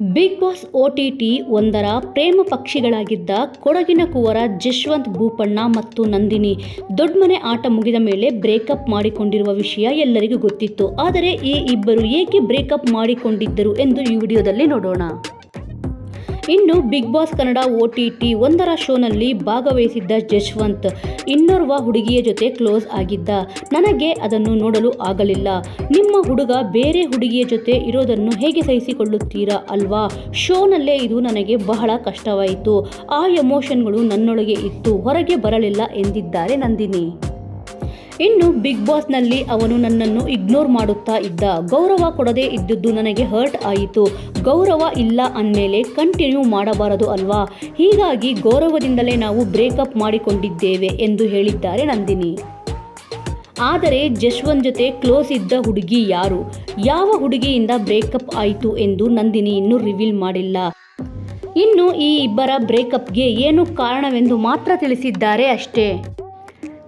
Big Boss O T T ಒಂದರ ಪ್ರೇಮ ಪಕ್ಷಿಗಳಾಗಿದ್ದ ಕೊಡಗಿನ ಕುವರ ಜಶ್ವಂತ್ ಭೂಪಣ್ಣ ಮತ್ತು ನಂದಿನಿ ದೊಡ್ಡಮನೆ ಆಟ ಮುಗಿದ ಮೇಲೆ ಬ್ರೇಕಪ್ ಮಾಡಿಕೊಂಡಿರುವ ವಿಷಯ ಎಲ್ಲರಿಗೂ ಗೊತ್ತಿತ್ತು. ಆದರೆ ಈ ಇಬ್ಬರು ಏಕೆ ಬ್ರೇಕಪ್ ಮಾಡಿಕೊಂಡಿದ್ದರು ಎಂದು ಈ ವಿಡಿಯೋದಲ್ಲಿ ನೋಡೋಣ. ಇನ್ನು Big Boss Kannada O T T ಒಂದರ ಶೋನಲ್ಲಿ ಭಾಗವಹಿಸಿದ್ದ ಜಶ್ವಂತ್, ಇನ್ನೋರ್ವ ಹುಡುಗಿಯ ಜೊತೆ ಕ್ಲೋಸ್ ಆಗಿದ್ದ. ನನಗೆ ಅದನ್ನು ನೋಡಲು ಆಗಲಿಲ್ಲ. ನಿಮ್ಮ ಹುಡುಗ ಬೇರೆ ಹುಡುಗಿಯ ಜೊತೆ ಇರೋದನ್ನು ಹೇಗೆ ಸಹಿಸಿಕೊಳ್ಳುತ್ತೀರಾ ಅಲ್ವಾ? ಶೋನಲ್ಲೇ ಇದು ನನಗೆ ಬಹಳ ಕಷ್ಟವಾಯಿತು. ಆ ಎಮೋಷನ್ಗಳು ನನ್ನೊಳಗೆ ಇತ್ತು. ಹೊರಗೆ ಬರಲಿಲ್ಲ ಎಂದಿದ್ದಾರೆ ನಂದಿನಿ. ಇನ್ನು ಬಿಗ್ ಬಾಸ್ನಲ್ಲಿ ಅವನು ನನ್ನನ್ನು ಇಗ್ನೋರ್ ಮಾಡುತ್ತಾ ಇದ್ದ. ಗೌರವ ಕೊಡದೇ ಇದ್ದದ್ದು ನನಗೆ ಹರ್ಟ್ ಆಯಿತು. ಗೌರವ ಇಲ್ಲ ಅಂದಮೇಲೆ ಕಂಟಿನ್ಯೂ ಮಾಡಬಾರದು ಅಲ್ವಾ? ಹೀಗಾಗಿ ಗೌರವದಿಂದಲೇ ನಾವು ಬ್ರೇಕಪ್ ಮಾಡಿಕೊಂಡಿದ್ದೇವೆ ಎಂದು ಹೇಳಿದ್ದಾರೆ ನಂದಿನಿ. ಆದರೆ ಜಶ್ವಂತ್ ಜೊತೆ ಕ್ಲೋಸ್ ಇದ್ದ ಹುಡುಗಿ ಯಾರು? ಯಾವ ಹುಡುಗಿಯಿಂದ ಬ್ರೇಕಪ್ ಆಯಿತು ಎಂದು ನಂದಿನಿ ಇನ್ನೂ ರಿವೀಲ್ ಮಾಡಿಲ್ಲ. ಇನ್ನು ಈ ಇಬ್ಬರ ಬ್ರೇಕಪ್ಗೆ ಏನು ಕಾರಣವೆಂದು ಮಾತ್ರ ತಿಳಿಸಿದ್ದಾರೆ ಅಷ್ಟೇ.